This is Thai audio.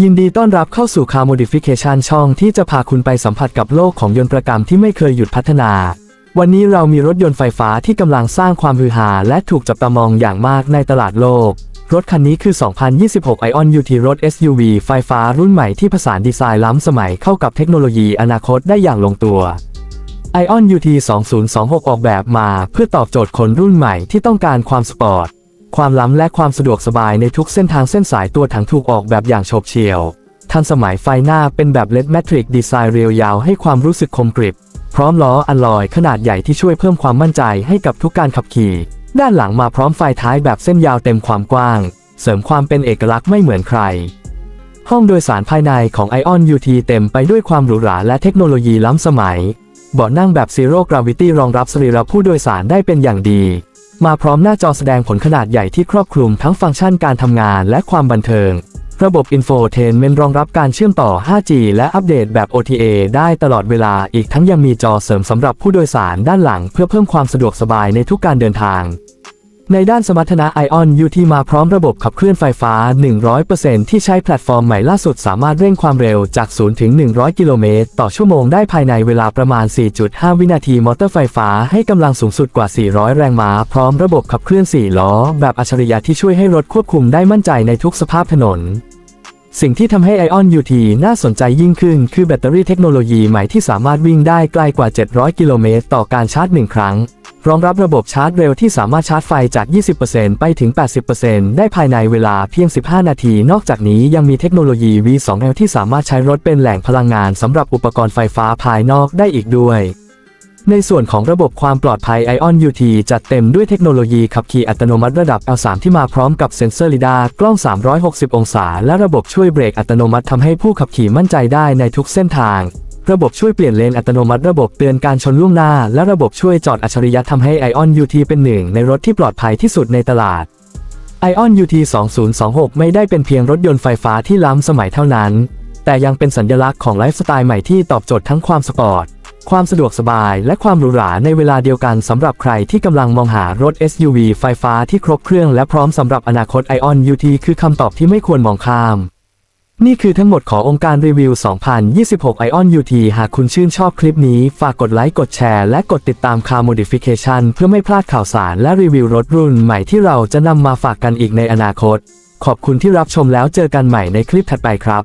ยินดีต้อนรับเข้าสู่ Car Modification ช่องที่จะพาคุณไปสัมผัสกับโลกของยนต์ประกรรมที่ไม่เคยหยุดพัฒนา วันนี้เรามีรถยนต์ไฟฟ้าที่กำลังสร้างความฮือฮาและถูกจับตามองอย่างมากในตลาดโลก รถคันนี้คือ 2026 Ion UT รถ SUV ไฟฟ้ารุ่นใหม่ที่ผสานดีไซน์ล้ำสมัยเข้ากับเทคโนโลยีอนาคตได้อย่างลงตัว Ion UT 2026 ออกแบบมาเพื่อตอบโจทย์คนรุ่นใหม่ที่ต้องการความสปอร์ต ความล้ำและความสะดวกสบายในทุกเส้นทางเส้นสายตัวถังถูกออกแบบอย่างโฉบเฉี่ยว ทันสมัยไฟหน้าเป็นแบบเลดแมทริกดีไซน์เรียวยาวให้ความรู้สึกคมกริบ พร้อมล้ออัลลอยขนาดใหญ่ที่ช่วยเพิ่มความมั่นใจให้กับทุกการขับขี่ ด้านหลังมาพร้อมไฟท้ายแบบเส้นยาวเต็มความกว้าง เสริมความเป็นเอกลักษณ์ไม่เหมือนใคร ห้องโดยสารภายในของ Ion UT เต็มไปด้วยความหรูหราและเทคโนโลยีล้ำสมัยเบาะนั่งแบบ Zero Gravity รองรับสรีระผู้โดยสารได้เป็นอย่างดี มาพร้อมหน้าจอแสดงผลขนาดใหญ่ที่ครอบคลุมทั้งฟังก์ชันการทำงานและความบันเทิง ระบบ Infotainment รองรับการเชื่อมต่อ 5G และอัปเดตแบบ OTA ได้ตลอดเวลาอีกทั้งยังมีจอเสริมสำหรับผู้โดยสารด้านหลัง เพื่อเพิ่มความสะดวกสบายในทุกการเดินทาง ในด้านสมรรถนะ Ion UT มาพร้อมระบบขับเคลื่อนไฟฟ้า 100%ที่ใช้แพลตฟอร์มใหม่ล่าสุดสามารถเร่งความเร็วจาก 0 ถึง 100 กิโลเมตร ต่อชั่วโมงได้ภายในเวลาประมาณ 4.5 วินาที มอเตอร์ไฟฟ้าให้กำลังสูงสุดกว่า 400 แรงม้า พร้อมระบบขับเคลื่อน 4 ล้อ แบบอัจฉริยะที่ช่วยให้รถควบคุมได้มั่นใจในทุกสภาพถนนสิ่งที่ทำให้ Ion UT น่าสนใจยิ่งขึ้น คือแบตเตอรี่เทคโนโลยีใหม่ที่สามารถวิ่งได้ไกลกว่า 700 กิโลเมตร ต่อการชาร์จ 1 ครั้ง รองรับระบบชาร์จเร็วที่สามารถชาร์จไฟจาก 20%ไปถึง 80%ได้ภายในเวลาเพียง 15 นาที นอกจากนี้ยังมีเทคโนโลยี V2L ที่สามารถใช้รถเป็นแหล่งพลังงานสำหรับอุปกรณ์ไฟฟ้าภายนอกได้อีกด้วย ในส่วนของระบบความปลอดภัย Ion UT จัดเต็มด้วยเทคโนโลยีขับขี่อัตโนมัติระดับ L3 ที่มาพร้อมกับเซ็นเซอร์ลิดากล้อง 360 องศา และระบบช่วยเบรกอัตโนมัติทำให้ผู้ขับขี่มั่นใจได้ในทุกเส้นทาง ระบบช่วยเปลี่ยนเลนอัตโนมัติระบบเตือนการชนล่วงหน้า และระบบช่วยจอดอัจฉริยะทำให้ Ion UT เป็นหนึ่งในรถที่ปลอดภัยที่สุดในตลาด Ion UT 2026 ไม่ได้เป็นเพียงรถยนต์ไฟฟ้าที่ล้ำสมัยเท่านั้น แต่ยังเป็นสัญลักษณ์ของไลฟ์สไตล์ใหม่ที่ตอบโจทย์ทั้งความสปอร์ต ความสะดวกสบาย และความหรูหราในเวลาเดียวกันสำหรับใครที่กำลังมองหารถ SUV ไฟฟ้าที่ครบเครื่องและพร้อมสำหรับอนาคต Ion UT คือคำตอบที่ไม่ควรมองข้าม นี่คือทั้งหมดขององค์การรีวิว 2026 Ion UT หากคุณชื่นชอบคลิปนี้ ฝากกดไลค์ กดแชร์ และกดติดตาม Car Modification เพื่อไม่พลาดข่าวสารและรีวิวรถรุ่นใหม่ที่เราจะนำมาฝากกันอีกในอนาคต ขอบคุณที่รับชมแล้วเจอกันใหม่ในคลิปถัดไปครับ